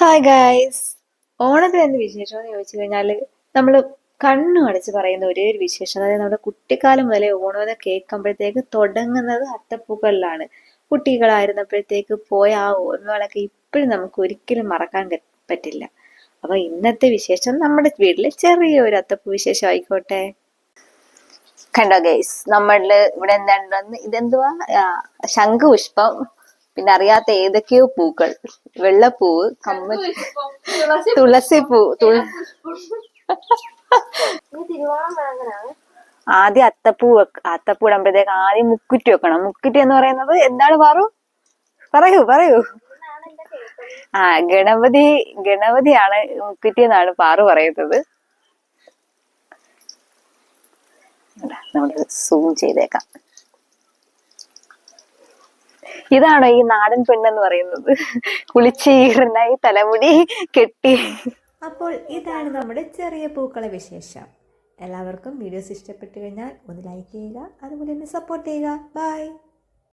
Hi guys ഓണത്തിന് എന്ത് വിശേഷം എന്ന് ചോദിച്ചു കഴിഞ്ഞാൽ നമ്മൾ കണ്ണു അടച്ച് പറയുന്ന ഒരേ ഒരു വിശേഷം. അതായത് നമ്മുടെ കുട്ടിക്കാലം മുതലേ ഓണമെന്ന് കേൾക്കുമ്പോഴത്തേക്ക് തുടങ്ങുന്നത് അത്തപ്പൂക്കളിലാണ്. കുട്ടികളായിരുന്നപ്പോഴത്തേക്ക് പോയ ആ ഓർമ്മകളൊക്കെ ഇപ്പോഴും നമുക്ക് ഒരിക്കലും മറക്കാൻ പറ്റില്ല. അപ്പൊ ഇന്നത്തെ വിശേഷം നമ്മുടെ വീട്ടിലെ ചെറിയൊരു അത്തപ്പൂ വിശേഷം ആയിക്കോട്ടെ. കണ്ടോ ഗൈസ് നമ്മളിൽ ഇവിടെ എന്താണ് ഇതെന്തുവാ? ശംഖുപുഷ്പം. പിന്നെ അറിയാത്ത ഏതൊക്കെയോ പൂക്കൾ. വെള്ളപ്പൂവ് കമ്മൽ തുളസിപ്പൂ പൂ ആദ്യം അത്തപ്പൂ വെക്ക അത്തപ്പൂ ഇടുമ്പോഴത്തേക്ക് ആദ്യം മുക്കുറ്റി വെക്കണം. മുക്കുറ്റി എന്ന് പറയുന്നത് എന്താണ് പാറു? പറയൂ പറയൂ. ആ ഗണപതി ഗണപതിയാണ് മുക്കുറ്റി എന്നാണ് പാറു പറയുന്നത്. നമ്മൾ സൂം ചെയ്തേക്കാം. ഇതാണോ ഈ നാടൻ പെണ്ണെന്ന് പറയുന്നത്? കുളിച്ചീറിനായി തലമുടി കെട്ടി. അപ്പോൾ ഇതാണ് നമ്മുടെ ചെറിയ പൂക്കള വിശേഷം. എല്ലാവർക്കും വീഡിയോസ് ഇഷ്ടപ്പെട്ടു കഴിഞ്ഞാൽ ഒന്ന് ലൈക്ക് ചെയ്യുക അതുപോലെ തന്നെ സപ്പോർട്ട് ചെയ്യുക. ബൈ